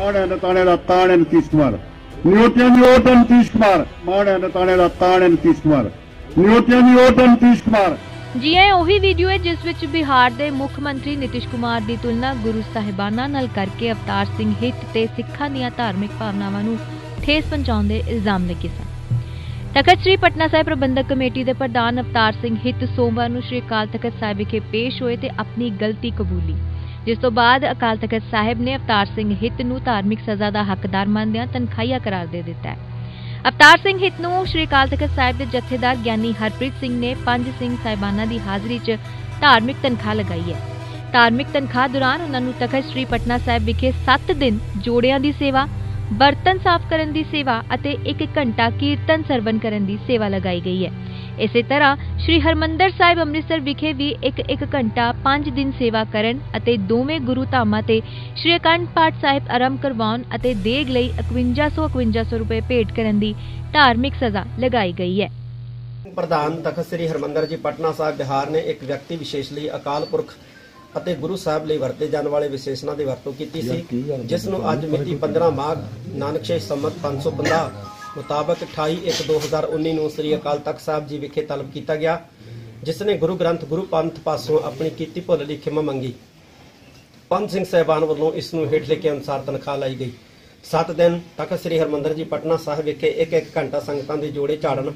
ਮਾਣ ਤਾਣੇ ਦਾ ਤਾਣ ਨਤੀਸ਼ ਕੁਮਾਰ। ਨਿਯੋਟਿਆਂ ਦੀ ਓਟ ਨਤੀਸ਼ ਕੁਮਾਰ। ਨਿਯੋਟਿਆਂ ਦੀ ਓਟ ਨਤੀਸ਼ ਕੁਮਾਰ। ਜੀ ਇਹ ਉਹੀ ਵੀਡੀਓ ਹੈ ਜਿਸ ਵਿੱਚ ਬਿਹਾਰ ਦੇ ਮੁੱਖ ਮੰਤਰੀ ਨਿਤਿਸ਼ ਕੁਮਾਰ ਦੀ ਤੁਲਨਾ ਗੁਰੂ ਸਾਹਿਬਾਨਾਂ ਨਾਲ ਕਰਕੇ ਅਵਤਾਰ ਸਿੰਘ ਹਿੱਤ ਤੇ ਸਿੱਖਾਂ ਦੀਆਂ ਧਾਰਮਿਕ ਭਾਵਨਾਵਾਂ ਨੂੰ ਠੇਸ ਪਹੁੰਚਾਉਣ ਦੇ ਇਲਜ਼ਾਮ ਲੱਗੇ ਸਨ। ਤਖਤ ਸ੍ਰੀ ਪਟਨਾ ਸਾਹਿਬ ਪ੍ਰਬੰਧਕ ਕਮੇਟੀ ਦੇ ਪ੍ਰਧਾਨ ਅਵਤਾਰ ਸਿੰਘ ਹਿੱਤ ਸੋਮਵਾਰ ਨੂੰ ਸ੍ਰੀ ਅਕਾਲ ਤਖਤ ਸਾਹਿਬ ਵਿਖੇ ਪੇਸ਼ ਹੋਏ ਤੇ ਆਪਣੀ ਗਲਤੀ ਕਬੂਲੀ। ਜਿਸ ਤੋਂ ਬਾਅਦ ਅਕਾਲ ਤਖਤ ਸਾਹਿਬ ਨੇ ਅਵਤਾਰ ਸਿੰਘ ਹਿੱਤ ਨੂੰ ਧਾਰਮਿਕ ਸਜ਼ਾ ਦਾ ਹੱਕਦਾਰ ਮੰਨਦਿਆਂ ਤਨਖਾਹੀਆ ਕਰਾਰ ਦੇ ਦਿੱਤਾ ਹੈ। ਅਵਤਾਰ ਸਿੰਘ ਹਿੱਤ ਨੂੰ ਸ੍ਰੀ ਅਕਾਲ ਤਖਤ ਸਾਹਿਬ ਦੇ ਜਥੇਦਾਰ ਗਿਆਨੀ ਹਰਪ੍ਰੀਤ ਸਿੰਘ ਨੇ ਪੰਜ ਸਿੰਘ ਸਾਹਿਬਾਨਾਂ ਦੀ ਹਾਜ਼ਰੀ 'ਚ ਧਾਰਮਿਕ ਤਨਖਾਹ ਲਗਾਈ ਹੈ। ਧਾਰਮਿਕ ਤਨਖਾਹ ਦੌਰਾਨ ਉਹਨਾਂ ਨੂੰ ਤਖਤ ਸ੍ਰੀ ਪਟਨਾ ਸਾਹਿਬ ਵਿਖੇ 7 ਦਿਨ ਜੋੜਿਆਂ ਦੀ ਸੇਵਾ ਬਰਤਨ ਸਾਫ਼ ਕਰਨ ਦੀ ਸੇਵਾ ਅਤੇ 1 ਘੰਟਾ ਕੀਰਤਨ ਸਰਵਨ ਕਰਨ ਦੀ ਸੇਵਾ ਲਗਾਈ ਗਈ ਹੈ। ਇਸੇ ਤਰ੍ਹਾਂ ਸ੍ਰੀ ਹਰਮੰਦਰ ਸਾਹਿਬ ਅੰਮ੍ਰਿਤਸਰ ਵਿਖੇ ਵੀ 1-1 ਘੰਟਾ 5 ਦਿਨ ਸੇਵਾ ਕਰਨ ਅਤੇ ਦੋਵੇਂ ਗੁਰੂ ਧਾਮਾਂ ਤੇ ਸ੍ਰੀ ਅਖੰਡ ਪਾਠ ਸਾਹਿਬ ਆਰੰਭ ਕਰਵਾਉਣ ਅਤੇ ਦੇਗ ਲਈ 5100-5100 ਰੁਪਏ ਭੇਟ ਕਰਨ ਦੀ ਧਾਰਮਿਕ ਸਜ਼ਾ ਲਗਾਈ ਗਈ ਹੈ। ਪ੍ਰਧਾਨ ਤਖਤ ਸ੍ਰੀ ਹਰਮੰਦਰ ਜੀ, ਪਟਨਾ ਸਾਹਿਬ, ਬਿਹਾਰ ਨੇ ਇੱਕ ਵਿਅਕਤੀ ਵਿਸ਼ੇਸ਼ ਲਈ ਅਕਾਲ ਪੁਰਖ ਅਤੇ ਗੁਰੂ ਸਾਹਿਬ ਲਈ ਵਰਤੇ ਜਾਣ ਵਾਲੇ ਵਿਸ਼ੇਸ਼ਣਾਂ ਦੀ ਵਰਤੋਂ ਕੀਤੀ ਸੀ ਜਿਸ ਨੂੰ ਅੱਜ ਮਿਤੀ 15 ਮਾਘ ਨਾਨਕਸ਼ੇ ਸੰਮਤ 550 ਮੁਤਾਬਕ 28/1/2019 ਨੂੰ ਸ੍ਰੀ ਅਕਾਲ ਤਖਤ ਸਾਹਿਬ ਜੀ ਵਿਖੇ ਤਲਬ ਕੀਤਾ ਗਿਆ ਜਿਸ ਨੇ ਗੁਰੂ ਗ੍ਰੰਥ ਗੁਰੂ ਪੰਥ ਪਾਸੋਂ ਆਪਣੀ ਕੀਤੀ ਭੁੱਲ ਲਈ ਖਿਮਾ ਮੰਗੀ। ਪੰਜ ਸਿੰਘ ਸਹਿਬਾਨ ਵੱਲੋਂ ਇਸ ਨੂੰ ਹੇਠ ਲਿਖੇ ਅਨੁਸਾਰ ਤਨਖਾਹ ਲਾਈ ਗਈ। 7 ਦਿਨ ਤਖਤ ਸ੍ਰੀ ਹਰਮੰਦਰ ਜੀ ਪਟਨਾ ਸਾਹਿਬ ਵਿਖੇ ਇੱਕ ਇੱਕ ਘੰਟਾ ਸੰਗਤਾਂ ਦੇ ਜੋੜੇ ਝਾੜਨ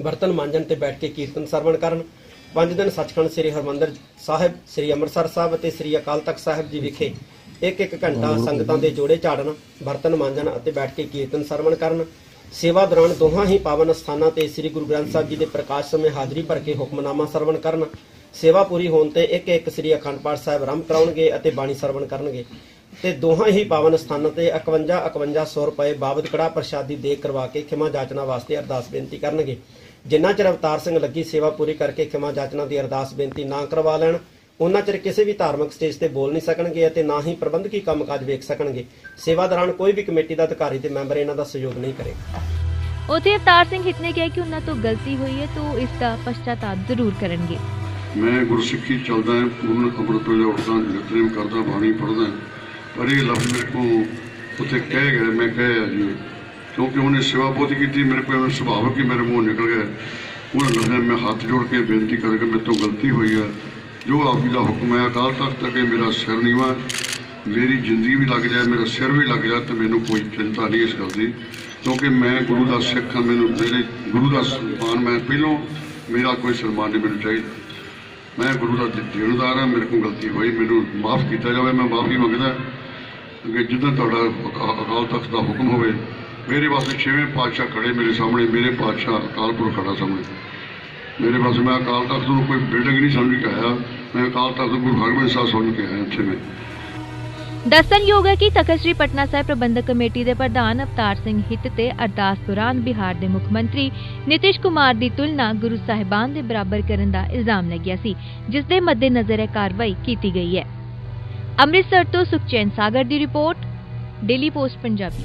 ਬਰਤਨ ਮਾਂਜਣ ਤੇ ਬੈਠ ਕੇ ਕੀਰਤਨ ਸਰਵਣ ਕਰਨ ਪੰਜ ਦਿਨ ਸੱਚਖੰਡ ਸ੍ਰੀ ਹਰਮੰਦਰ ਸਾਹਿਬ, ਸ੍ਰੀ ਅੰਮ੍ਰਿਤਸਰ ਸਾਹਿਬ ਅਤੇ ਸ੍ਰੀ ਅਕਾਲ ਤਖਤ ਸਾਹਿਬ ਜੀ ਵਿਖੇ ਇੱਕ ਇੱਕ ਘੰਟਾ ਸੰਗਤਾਂ ਦੇ ਜੋੜੇ ਝਾੜਨ ਬਰਤਨ ਮਾਂਜਣ ਅਤੇ ਬੈਠ ਕੇ ਕੀਰਤਨ ਸਰਵਣ ਕਰਨ। ਸੇਵਾ ਦੌਰਾਨ ਦੋਹਾਂ ਹੀ ਪਾਵਨ ਸਥਾਨਾਂ ਤੇ ਸ੍ਰੀ ਗੁਰੂ ਗ੍ਰੰਥ ਸਾਹਿਬ ਜੀ ਦੇ ਪ੍ਰਕਾਸ਼ ਸਮੇਂ ਹਾਜ਼ਰੀ ਭਰ ਕੇ ਹੁਕਮਨਾਮਾ ਸਰਵਣ ਕਰਨ। ਸੇਵਾ ਪੂਰੀ ਹੋਣ ਤੇ ਇੱਕ ਇੱਕ ਸ੍ਰੀ ਅਖੰਡ ਪਾਠ ਸਾਹਿਬ ਆਰੰਭ ਕਰਾਉਣਗੇ ਅਤੇ ਬਾਣੀ ਸਰਵਣ ਕਰਨਗੇ। ਤੇ ਦੋਹਾਂ ਹੀ ਪਾਵਨ ਸਥਾਨਾਂ ਤੇ 51 5100 ਰੁਪਏ ਬਾਬਤ ਕੜਾ ਪ੍ਰਸ਼ਾਦੀ ਦੇ ਕਰਵਾ ਕੇ ਖਿਮਾ ਜਾਚਨਾ ਵਾਸਤੇ ਅਰਦਾਸ ਬੇਨਤੀ ਕਰਨਗੇ। ਜਿੰਨਾ ਚਿਰ ਅਵਤਾਰ ਸਿੰਘ ਲੱਗੀ ਸੇਵਾ ਪੂਰੀ ਕਰਕੇ ਖਿਮਾ ਜਾਚਨਾ ਦੀ ਅਰਦਾਸ ਬੇਨਤੀ ਨਾ ਕਰਵਾ ਲੈਣ ਉਹਨਾਂ ਚਿਰ ਕਿਸੇ ਵੀ ਧਾਰਮਿਕ ਸਟੇਜ ਤੇ ਬੋਲ ਨਹੀਂ ਸਕਣਗੇ ਅਤੇ ਨਾ ਹੀ ਪ੍ਰਬੰਧਕੀ ਕੰਮਕਾਜ ਵੇਖ ਸਕਣਗੇ। ਸੇਵਾ ਦੌਰਾਨ ਕੋਈ ਵੀ ਕਮੇਟੀ ਦਾ ਅਧਿਕਾਰੀ ਤੇ ਮੈਂਬਰ ਇਹਨਾਂ ਦਾ ਸਹਿਯੋਗ ਨਹੀਂ ਕਰੇਗਾ। ਉਥੇ ਅਵਤਾਰ ਸਿੰਘ ਹਿੱਤ ਨੇ ਕਿਹਾ ਕਿ ਉਹਨਾਂ ਤੋਂ ਗਲਤੀ ਹੋਈ ਹੈ ਤਾਂ ਇਸ ਦਾ ਪਛਤਾਤਾਪ ਜ਼ਰੂਰ ਕਰਨਗੇ। ਮੈਂ ਗੁਰਸਿੱਖੀ ਚੱਲਦਾ ਹਾਂ ਪੂਰਨ ਅੰਮ੍ਰਿਤ ਵੇਲੇ ਉੱਠਦਾ ਨਿਤਨੇਮ ਕਰਦਾ ਬਾਣੀ ਪੜ੍ਹਦਾ ਪਰ ਇਹ ਲਫ਼ਜ਼ ਮੇਰੇ ਕੋਲ ਉੱਥੇ ਕਹਿ ਗਿਆ ਮੈਂ ਕਹਿਆ ਜੀ। ਕਿਉਂਕਿ ਉਹਨੇ ਸੇਵਾ ਬਹੁਤ ਕੀਤੀ, ਮੇਰੇ ਕੋਲ ਸੁਭਾਵਕ ਹੀ ਮੇਰੇ ਮੂੰਹ ਨਿਕਲ ਗਿਆ। ਉਹਨਾਂ ਲਫ਼ਜ਼ਾਂ ਮੈਂ ਹੱਥ ਜੋੜ ਕੇ ਬੇਨਤੀ ਕਰਕੇ ਮੇਰੇ ਤੋਂ ਗਲਤੀ ਹੋਈ ਹੈ ਜੋ ਆਪ ਜੀ ਦਾ ਹੁਕਮ ਹੈ, ਅਕਾਲ ਤਖਤ ਅੱਗੇ ਮੇਰਾ ਸਿਰ ਨੀਵਾ ਮੇਰੀ ਜ਼ਿੰਦਗੀ ਵੀ ਲੱਗ ਜਾਏ, ਮੇਰਾ ਸਿਰ ਵੀ ਲੱਗ ਜਾਏ, ਤੇ ਮੈਨੂੰ ਕੋਈ ਚਿੰਤਾ ਨਹੀਂ ਇਸ ਗੱਲ ਦੀ। ਕਿਉਂਕਿ ਮੈਂ ਗੁਰੂ ਦਾ ਸਿੱਖ ਹਾਂ, ਮੈਨੂੰ ਮੇਰੇ ਗੁਰੂ ਦਾ ਸਨਮਾਨ ਮੈਂ ਪਹਿਲੋਂ, ਮੇਰਾ ਕੋਈ ਸਨਮਾਨ ਨਹੀਂ ਮੈਨੂੰ ਚਾਹੀਦਾ। ਮੈਂ ਗੁਰੂ ਦਾ ਦੇਣਦਾਰ ਹਾਂ, ਮੇਰੇ ਕੋਲ ਗਲਤੀ ਹੋਈ, ਮੈਨੂੰ ਮਾਫ ਕੀਤਾ ਜਾਵੇ, ਮੈਂ ਮਾਫੀ ਮੰਗਦਾ। ਕਿ ਜਿੱਦਾਂ ਤੁਹਾਡਾ ਅਕਾ- ਅਕਾਲ ਤਖਤ ਦਾ ਹੁਕਮ ਹੋਵੇ ਮੇਰੇ ਵਾਸਤੇ ਛੇਵੇਂ ਪਾਤਸ਼ਾਹ ਖੜੇ ਮੇਰੇ ਸਾਹਮਣੇ, ਮੇਰੇ ਪਾਤਸ਼ਾਹ ਅਕਾਲ ਖੜਾ ਸਾਹਮਣੇ। ਮੇਰੇ ਵਾਸਤੇ ਮੈਂ ਅਕਾਲ ਤਖਤ ਨੂੰ ਕੋਈ ਬਿਲਡਿੰਗ ਨਹੀਂ ਸਮਝ ਕੇ ਆਇਆ। ਮੈਂ ਅਕਾਲ ਤਖਤ ਗੁਰੂ ਹਰਗੋਬਿੰਦ ਸਾਹਿਬ ਸਮਝ ਕੇ ਆਇਆ ਇੱਥੇ ਮੈਂ। ਦੱਸਣਯੋਗ ਹੈ ਕਿ ਤਖਤ ਸ੍ਰੀ ਪਟਨਾ ਸਾਹਿਬ ਪ੍ਰਬੰਧਕ ਕਮੇਟੀ ਦੇ ਪ੍ਰਧਾਨ ਅਵਤਾਰ ਸਿੰਘ ਹਿੱਤ ਤੇ ਅਰਦਾਸ ਦੌਰਾਨ ਬਿਹਾਰ ਦੇ ਮੁੱਖ ਮੰਤਰੀ ਨਿਤਿਸ਼ ਕੁਮਾਰ ਦੀ ਤੁਲਨਾ ਗੁਰੂ ਸਾਹਿਬਾਨ ਦੇ ਬਰਾਬਰ ਕਰਨ ਦਾ ਇਲਜ਼ਾਮ ਲੱਗਿਆ ਸੀ, ਜਿਸ ਦੇ ਮੱਦੇਨਜ਼ਰ ਇਹ ਕਾਰਵਾਈ ਕੀਤੀ ਗਈ ਹੈ। ਅੰਮ੍ਰਿਤਸਰ ਤੋਂ ਸੁਖਚੈਨ ਸਾਗਰ ਦੀ ਰਿਪੋਰਟ, ਡੇਲੀ ਪੋਸਟ, ਪੰਜਾਬੀ।